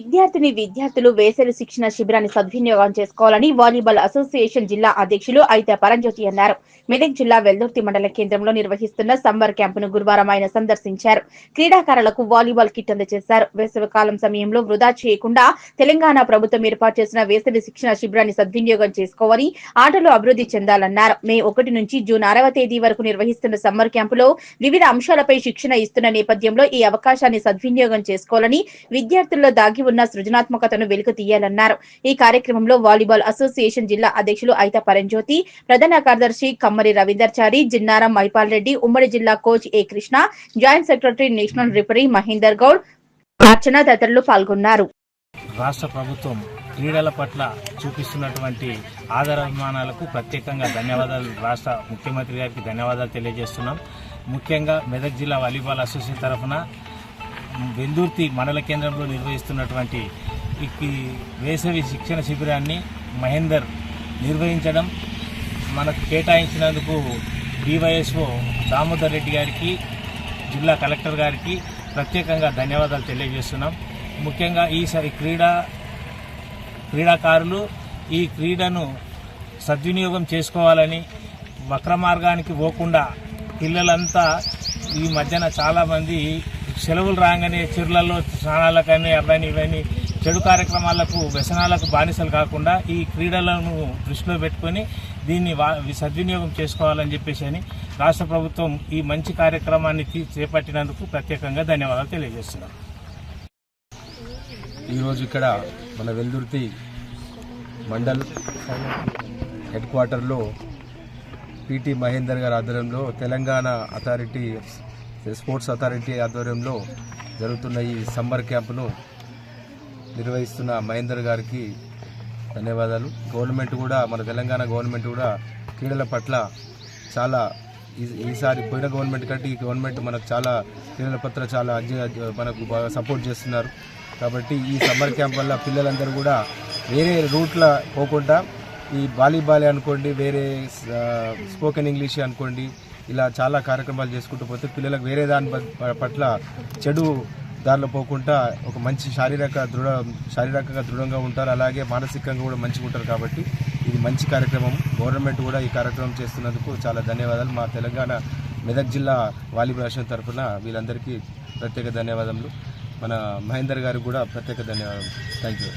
విద్యార్థిని విద్యార్థులు వేసవి శిక్షణ శిబిరాన్ని సద్వినియోగం చేసుకోవాలని వాలీబాల్ అసోసియేషన్ జిల్లా అధ్యక్షులు అయితే పరంజ్యోతి అన్నారు. మెదక్ జిల్లా వెల్దుర్తి మండల కేంద్రంలో నిర్వహిస్తున్న సమ్మర్ క్యాంపును గురువారం ఆయన సందర్శించారు. క్రీడాకారులకు వాలీబాల్ కిట్ అందజేశారు. వేసవి కాలం సమయంలో వృధా చేయకుండా తెలంగాణ ప్రభుత్వం ఏర్పాటు చేసిన వేసవి శిక్షణ శిబిరాన్ని సద్వినియోగం చేసుకోవాలని ఆటలు అభివృద్ధి చెందాలన్నారు. మే ఒకటి నుంచి జూన్ ఆరవ తేదీ వరకు నిర్వహిస్తున్న సమ్మర్ క్యాంపులో వివిధ అంశాలపై శిక్షణ ఇస్తున్న నేపథ్యంలో ఈ అవకాశాన్ని సద్వినియోగం చేసుకోవాలని విద్యార్థుల్లో దాగి ఉన్న సృజనాత్మకతను వెలుగు తీయాలన్నారు. ఈ కార్యక్రమంలో వాలీబాల్ అసోసియేషన్ జిల్లా అధ్యక్షులు ఐత పరంజ్యోతి ప్రధాన కార్యదర్శి కమ్మరి రవీందర్చారి జిన్నారం మైపాల్ రెడ్డి ఉమ్మడి జిల్లా coach A Krishna joint secretary national referee Mahender Goud Archana తదితరులు పాల్గొన్నారు. రాష్ట్ర ప్రభుత్వం క్రీడల పట్ల చూపిస్తున్నటువంటి ఆదరాభిమానాలకు ప్రత్యేకంగా ధన్యవాదాలు. రాష్ట్ర ముఖ్యమంత్రి గారికి ధన్యవాదాలు తెలియజేస్తున్నాం. ముఖ్యంగా మెదక్ జిల్లా వాలీబాల్ అసోసియేషన్ తరఫున వెందుర్తి మండల కేంద్రంలో నిర్వహిస్తున్నటువంటి ఈ వేసవి శిక్షణ శిబిరాన్ని మహేందర్ నిర్వహించడం మనకు కేటాయించినందుకు డివైఎస్ఓ దామోదర్ రెడ్డి గారికి జిల్లా కలెక్టర్ గారికి ప్రత్యేకంగా ధన్యవాదాలు తెలియజేస్తున్నాం. ముఖ్యంగా ఈసారి క్రీడా క్రీడాకారులు ఈ క్రీడను సద్వినియోగం చేసుకోవాలని వక్ర మార్గానికి పోకుండా పిల్లలంతా ఈ మధ్యన చాలామంది సెలవులు రాగానే చెరువులలో స్నానాలకని అవన్నీ ఇవన్నీ చెడు కార్యక్రమాలకు వ్యసనాలకు బానిసలు కాకుండా ఈ క్రీడలను దృష్టిలో పెట్టుకొని దీన్ని వా సద్వినియోగం చేసుకోవాలని చెప్పేసి అని రాష్ట్ర ప్రభుత్వం ఈ మంచి కార్యక్రమాన్ని చేపట్టినందుకు ప్రత్యేకంగా ధన్యవాదాలు తెలియజేస్తున్నాను ఈరోజు ఇక్కడ మన వెల్దుర్తి మండల్ హెడ్ క్వార్టర్లో పిటి మహేందర్ గారి ఆధ్వర్యంలో తెలంగాణ అథారిటీ స్పోర్ట్స్ అథారిటీ ఆధ్వర్యంలో జరుగుతున్న ఈ సమ్మర్ క్యాంపును నిర్వహిస్తున్న మహేందర్ గారికి ధన్యవాదాలు. గవర్నమెంట్ కూడా మన తెలంగాణ గవర్నమెంట్ కూడా క్రీడల పట్ల చాలా ఈ- ఈసారి పోయిన గవర్నమెంట్ కంటే ఈ గవర్నమెంట్ మనకు చాలా క్రీడల పట్ల చాలా మనకు బాగా సపోర్ట్ చేస్తున్నారు. కాబట్టి ఈ సమ్మర్ క్యాంప్ వల్ల పిల్లలందరూ కూడా వేరే రూట్ల పోకుండా ఈ వాలీబాల్ అనుకోండి వేరే స్పోకెన్ ఇంగ్లీష్ అనుకోండి ఇలా చాలా కార్యక్రమాలు చేసుకుంటూ పోతే పిల్లలకు వేరే దాని పట్ల చెడు దారిలో పోకుండా ఒక మంచి శారీరక దృఢ శారీరకంగా దృఢంగా ఉంటారు. అలాగే మానసికంగా కూడా మంచిగా ఉంటారు కాబట్టి ఇది మంచి కార్యక్రమం. గవర్నమెంట్ కూడా ఈ కార్యక్రమం చేస్తున్నందుకు చాలా ధన్యవాదాలు. మా తెలంగాణ మెదక్ జిల్లా వాలీబాల్ అసోసియేషన్ తరఫున వీళ్ళందరికీ ప్రత్యేక ధన్యవాదములు. మన మహేందర్ గారికి కూడా ప్రత్యేక ధన్యవాదాలు థ్యాంక్ యూ